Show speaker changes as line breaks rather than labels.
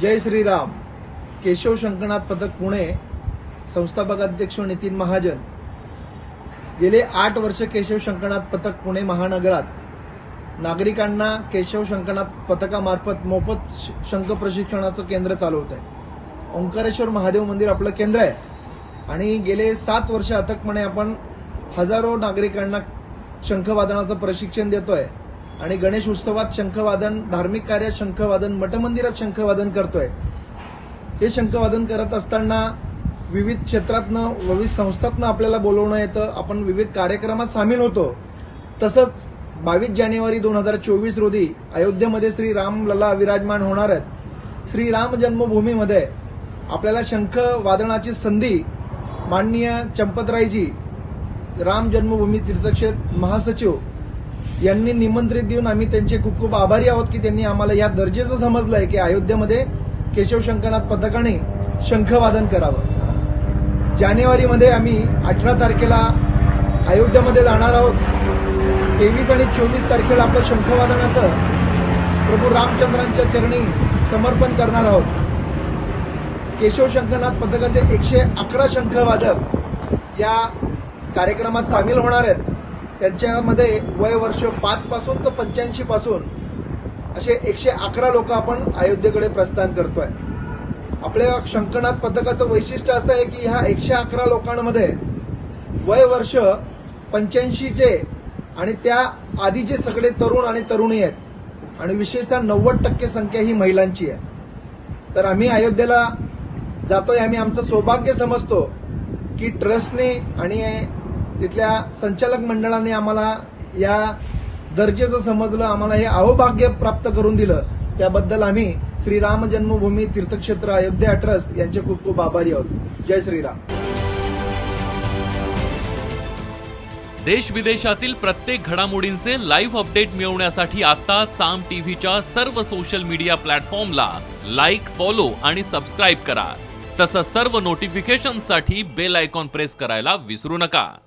जय श्रीराम. केशव शंकरनाथ पथक पुणे संस्थापक अध्यक्ष नितीन महाजन. गेले आठ वर्ष केशव शंकरनाथ पथक पुणे महानगरात. नागरिकांना केशव शंकरनाथ पथकामार्फत मोफत शंख प्रशिक्षणाचं केंद्र चालवत आहे ओंकारेश्वर महादेव मंदिर आपलं केंद्र आहे. आणि गेले सात वर्ष अथकपणे आपण हजारो नागरिकांना शंखवादनाचं प्रशिक्षण देतोय. आणि गणेश उत्सवात शंखवादन धार्मिक कार्यात शंखवादन मठमंदिरात शंखवादन करतोय. हे शंखवादन करत असताना विविध क्षेत्रातनं विविध संस्थातनं आपल्याला बोलवणं येतं. आपण विविध कार्यक्रमात सामील होतो. तसंच बावीस जानेवारी दोन हजार चोवीस रोजी अयोध्येमध्ये श्री रामलला विराजमान होणार आहेत. श्री राम जन्मभूमीमध्ये आपल्याला शंख वादनाची संधी माननीय चंपतरायजी राम जन्मभूमी तीर्थक्षेत्र महासचिव यांनी निमंत्रित देऊन आम्ही त्यांचे खूप खूप आभारी आहोत की त्यांनी आम्हाला या दर्जेचं समजलंय की अयोध्येमध्ये केशव शंकरनाथ पथकाने शंखवादन करावं. जानेवारीमध्ये आम्ही अठरा तारखेला अयोध्येमध्ये जाणार आहोत. तेवीस आणि चोवीस तारखेला आपलं शंखवादनाचं प्रभू रामचंद्रांच्या चरणी समर्पण करणार आहोत. केशव शंकरनाथ पथकाचे एकशे अकरा शंखवादक या कार्यक्रमात सामील होणार आहेत. त्यांच्यामध्ये वय वर्ष पाच पासून तर पंच्याऐंशी पासून असे एकशे अकरा लोक आपण अयोध्येकडे प्रस्थान करतोय. आपल्या शंकरनाथ पथकाचं वैशिष्ट्य असं आहे की ह्या एकशे अकरा लोकांमध्ये वय वर्ष पंच्याऐंशीचे आणि त्या आधीचे सगळे तरुण आणि तरुणी आहेत आणि विशेषतः नव्वद टक्के संख्या ही महिलांची आहे. तर आम्ही अयोध्येला जातोय आम्ही आमचं सौभाग्य समजतो की ट्रस्टने आणि तिथल्या संचालक मंडळाने आम्हाला या दर्जेचं समजलं आम्हाला हे अहोभाग्य प्राप्त करून दिलं. त्याबद्दल आम्ही श्रीराम जन्मभूमी तीर्थक्षेत्र अयोध्या ट्रस्ट यांचे खूप खूप आभारी आहोत. जय श्रीराम
देश विदेशातील प्रत्येक घडामोडींचे लाईव्ह अपडेट मिळवण्यासाठी आता साम टीव्हीच्या सर्व सोशल मीडिया प्लॅटफॉर्मला लाईक फॉलो आणि सबस्क्राईब करा. तसंच सर्व नोटिफिकेशनसाठी बेल आयकॉन प्रेस करायला विसरू नका.